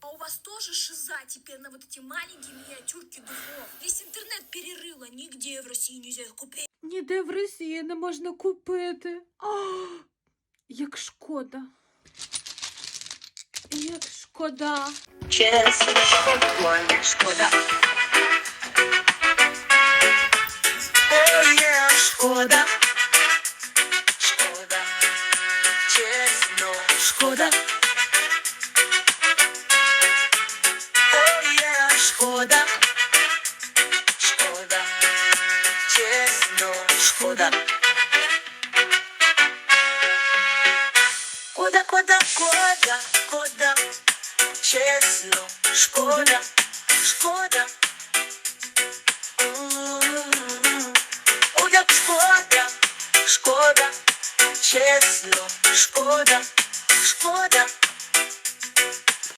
А у вас тоже шиза теперь на вот эти маленькие миниатюрки духов? Весь интернет перерыла, нигде в России нельзя их купить. Ніде в Росії не можна купити. А, як шкода. Як шкода. Чесно, шкода, шкода. Ой, є шкода. Шкода. Чесно, шкода. Шкода. Шкода. Чесно, шкода. Кода, кода, кода, кода. Чесно, шкода, шкода. Як шкода, шкода, чесно, шкода, шкода.